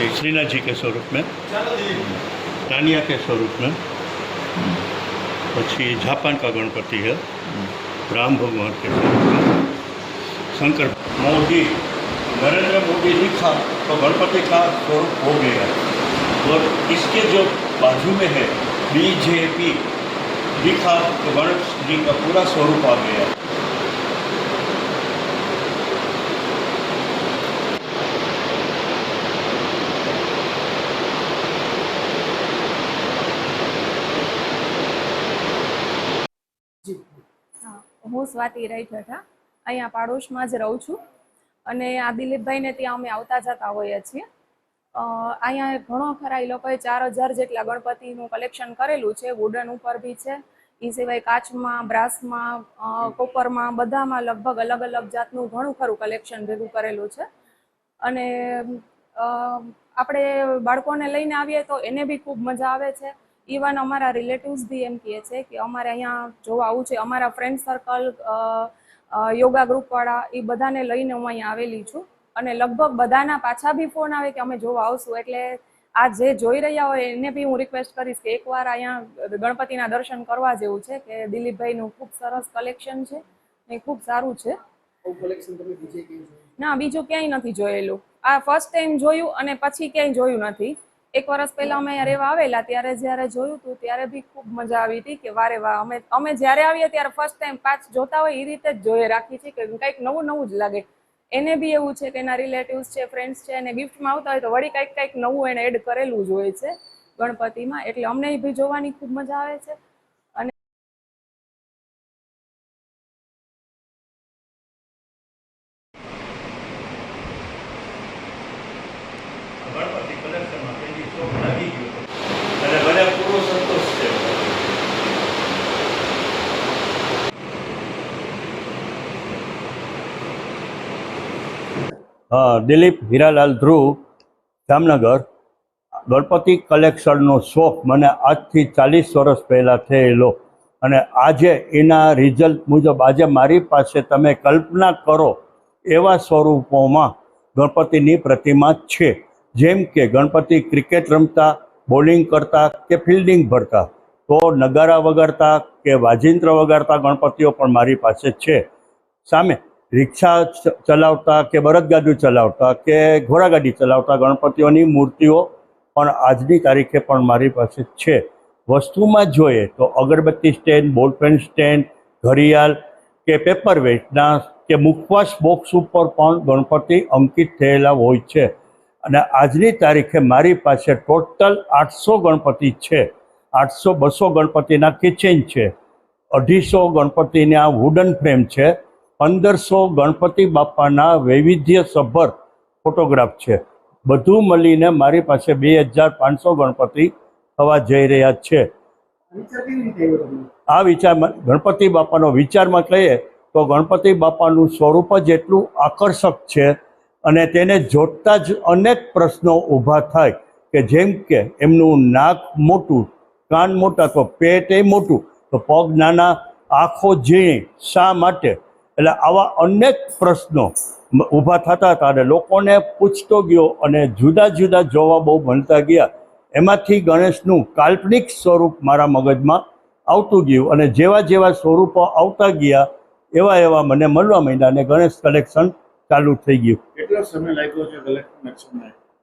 जैसे श्रीनाथ जी के स्वरूप में तानिया के स्वरूप में, પછી जापान का गणपति है राम भगवान के स्वरूप में शंकर मोदी नरेंद्र मोदी जी लिखा तो गणपति का स्वरूप हो गया और इसके जो बाजू में है बीजेपी लिखा तो गणेश जी का पूरा स्वरूप आ गया હા, સ્વાતિ રાઈઠઠા અહીંયા પાડોશમાં જ રહું છું. અને આ દિલીપભાઈને ત્યાં અમે આવતા જતા હોઈએ છીએ. અહીંયા ઘણો ખરા એ લોકોએ ચાર હજાર જેટલા ગણપતિનું કલેક્શન કરેલું છે. વુડન ઉપર બી છે. એ સિવાય કાચમાં બ્રાસમાં કોપરમાં બધામાં લગભગ અલગ અલગ જાતનું ઘણું ખરું કલેક્શન ભેગું કરેલું છે. અને આપણે બાળકોને લઈને આવીએ તો એને બી ખૂબ મજા આવે છે. ઇવન અમારા રિલેટિવ્સ બી એમ કહે છે કે અમારે અહીંયા જોવા આવું છે. અમારા ફ્રેન્ડ સર્કલ યોગા ગ્રુપવાળા એ બધાને લઈને હું અહીંયા આવેલી છું. અને લગભગ બધાના પાછા બી ફોન આવે કે અમે જોવા આવશું. એટલે આ જે જોઈ રહ્યા હોય એને બી હું રિક્વેસ્ટ કરીશ કે એકવાર અહીંયા ગણપતિના દર્શન કરવા જેવું છે કે દિલીપભાઈનું ખૂબ સરસ કલેક્શન છે એ ખૂબ સારું છે. ના બીજું ક્યાંય નથી જોયેલું. આ ફર્સ્ટ ટાઈમ જોયું અને પછી ક્યાંય જોયું નથી. એક વર્ષ પહેલા અમે અહીંયા રહેવા આવેલા, ત્યારે જ્યારે જોયું હતું ત્યારે બી ખૂબ મજા આવી હતી કે વારે વાહ, અમે અમે જ્યારે આવીએ ત્યારે ફર્સ્ટ ટાઈમ પાંચ જોતા હોય એ રીતે જ જોઈએ રાખી છે કે કંઈક નવું નવું જ લાગે. એને બી એવું છે કે એના રિલેટિવ્સ છે ફ્રેન્ડ્સ છે, એને ગિફ્ટમાં આવતા હોય તો વળી કંઈક કંઈક નવું એને એડ કરેલું જ હોય છે ગણપતિમાં. એટલે અમને બી જોવાની ખૂબ મજા આવે છે. ગણપતિ શોખ લાગી દિલીપ હીરાલાલ ધ્રુવ, જામનગર. ગણપતિ કલેક્શનનો શોખ મને આજથી ચાલીસ વર્ષ પહેલાં થયેલો. અને આજે એના રિઝલ્ટ મુજબ આજે મારી પાસે તમે કલ્પના કરો એવા સ્વરૂપોમાં ગણપતિની પ્રતિમા છે. જેમ કે ગણપતિ ક્રિકેટ રમતા, બોલિંગ કરતા કે ફિલ્ડિંગ ભરતા, તો નગારા વગાડતા કે વાજિંત્ર વગાડતા ગણપતિઓ પણ મારી પાસે છે. સામે રિક્ષા ચલાવતા કે બળદગાડું ચલાવતા કે ઘોડાગાડી ચલાવતા ગણપતિઓની મૂર્તિઓ પણ આજની તારીખે પણ મારી પાસે છે. વસ્તુમાં જોઈએ તો અગરબત્તી સ્ટેન્ડ, બોલપેન સ્ટેન્ડ, ઘડિયાળ કે પેપર વેટના કે મુખવાસ બોક્સ ઉપર પણ ગણપતિ અંકિત થયેલા હોય છે. અને આજની તારીખે મારી પાસે ટોટલ આઠસો ગણપતિ છે. આઠસો બસો ગણપતિના કિચન છે. અઢીસો ગણપતિના વુડન ફ્રેમ છે. પંદરસો ગણપતિ બાપાના વૈવિધ્યસભર ફોટોગ્રાફ છે. બધું મળીને મારી પાસે બે હજાર પાંચસો ગણપતિ થવા જઈ રહ્યા છે. આ વિચારમાં ગણપતિ બાપાનો વિચારમાં કહીએ તો ગણપતિ બાપાનું સ્વરૂપ જ એટલું આકર્ષક છે અને તેને જોડતા જ અનેક પ્રશ્નો ઊભા થાય કે જેમ કે એમનું નાક મોટું, કાન મોટા, તો પેટ એ મોટું, તો પગ નાના, આંખો ઝીણી, શા માટે? એટલે આવા અનેક પ્રશ્નો ઊભા થતા હતા અને લોકોને પૂછતો ગયો અને જુદા જુદા જવાબો મળતા ગયા. એમાંથી ગણેશનું કાલ્પનિક સ્વરૂપ મારા મગજમાં આવતું ગયું અને જેવા જેવા સ્વરૂપો આવતા ગયા, એવા એવા મને મળવા માંડ્યા અને ગણેશ કલેક્શન ચાલુ થઈ ગયું. કેટલો સમય લાગ્યો છે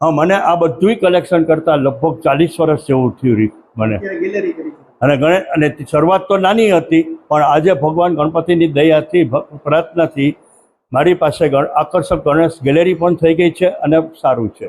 હા મને આ બધુંય કલેક્શન કરતાં લગભગ ચાલીસ વર્ષ જેવું થયું રહ્યું મને. અને ગણે અને શરૂઆત તો નાની હતી પણ આજે ભગવાન ગણપતિની દયાથી પ્રાર્થનાથી મારી પાસે ગણ આકર્ષક ગણેશ ગેલેરી પણ થઈ ગઈ છે અને સારું છે.